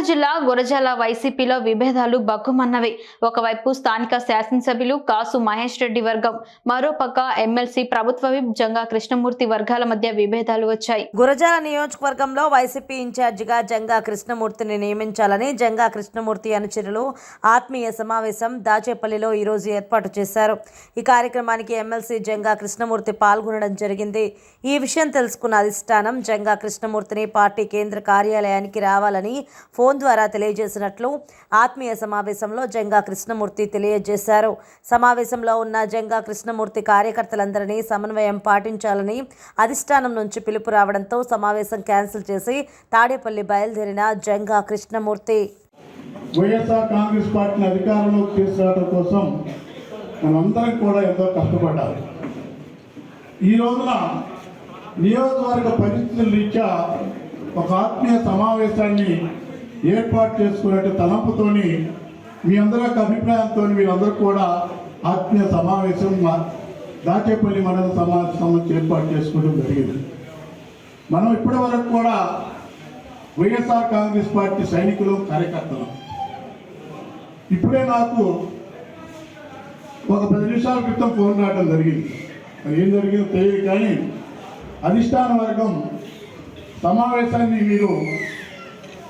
పల్నాడు జిల్లా గురజాల వైసీపీలో విభేదాలు బగ్గుమన్నవి. ఒకవైపు స్థానిక శాసనసభ్యులు కాసు మహేష్ రెడ్డి వర్గం మరోపక్క ఎమ్మెల్సీ ప్రభుత్వ విప్ జంగా కృష్ణమూర్తి వర్గాల మధ్య విభేదాలు వచ్చాయి. గురజాల నియోజకవర్గంలో వైసీపీ ఇన్ఛార్జిగా జంగా కృష్ణమూర్తిని నియమించాలని జంగా కృష్ణమూర్తి అనుచరులు ఆత్మీయ సమావేశం దాచేపల్లిలో ఈరోజు ఏర్పాటు చేశారు. ఈ కార్యక్రమానికి ఎమ్మెల్సీ జంగా కృష్ణమూర్తి పాల్గొనడం జరిగింది. ఈ విషయం తెలుసుకున్న అధిష్టానం జంగా కృష్ణమూర్తిని పార్టీ కేంద్ర కార్యాలయానికి రావాలని ఫోన్ ఫోన్ ద్వారా తెలియజేసినట్లు ఆత్మీయ సమావేశంలో జంగా కృష్ణమూర్తి తెలియజేశారు. సమావేశంలో ఉన్న జంగా కృష్ణమూర్తి కార్యకర్తలందరినీ సమన్వయం పాటించాలని అధిష్టానం నుంచి పిలుపు రావడంతో సమావేశం క్యాన్సిల్ చేసి తాడేపల్లి బయలుదేరిన జంగా కృష్ణమూర్తి. వైఎస్ఆర్ కాంగ్రెస్ పార్టీని అధికారంలోకి తీసుకురావడం కోసం మనందరం కూడా ఎంతో కష్టపడాలి ఈ రోజున నియోజకవర్గ పరిస్థితుల రీత్యా ఒక ఆత్మీయ సమావేశాన్ని ఏర్పాటు చేసుకునే తలంపుతోని మీ అందరి యొక్క అభిప్రాయంతో మీరందరూ కూడా ఆత్మీయ సమావేశం మా దాచేపల్లి మండల సమావేశం ఏర్పాటు చేసుకోవడం జరిగింది. మనం ఇప్పటి వరకు కూడా వైఎస్ఆర్ కాంగ్రెస్ పార్టీ సైనికులు కార్యకర్తలు. ఇప్పుడే నాకు ఒక పది నిమిషాల క్రితం ఫోన్ రావడం జరిగింది. అది ఏం జరిగిందో తెలియదు కానీ అధిష్టాన వర్గం సమావేశాన్ని మీరు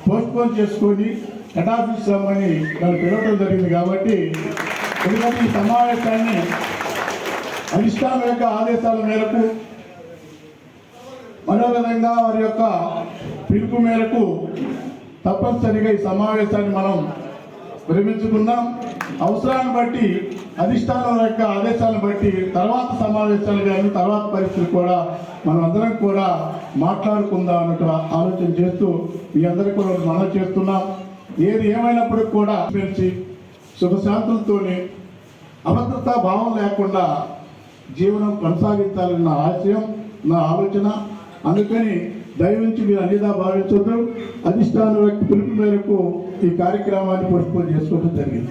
పోస్ట్పోన్ చేసుకొని హెడ్ ఆఫీస్ రమ్మని పిలవడం జరిగింది కాబట్టి ఎందుకంటే ఈ సమావేశాన్ని అధిష్టానం యొక్క ఆదేశాల మేరకు మరో విధంగా వారి యొక్క పిలుపు మేరకు తప్పనిసరిగా ఈ సమావేశాన్ని మనం విరమించుకున్నాం అవసరాన్ని బట్టి అధిష్టానం యొక్క ఆదేశాలను బట్టి తర్వాత సమావేశాలు కానీ తర్వాత పరిస్థితులు కూడా మనం అందరం కూడా మాట్లాడుకుందాం అన్నట్టు ఆలోచన చేస్తూ మీ అందరికీ కూడా మనం చేస్తున్నాం. ఏది ఏమైనప్పటికీ కూడా పెంచి శుభశాంతులతోనే అభద్రతా భావం లేకుండా జీవనం కొనసాగించాలన్న ఆశయం నా ఆలోచన. అందుకని దయవించి మీరు అన్నిదా భావించొద్దు. అధిష్టానం యొక్క పిలుపు మేరకు ఈ కార్యక్రమాన్ని పోస్ట్పోన్ చేసుకోవడం జరిగింది.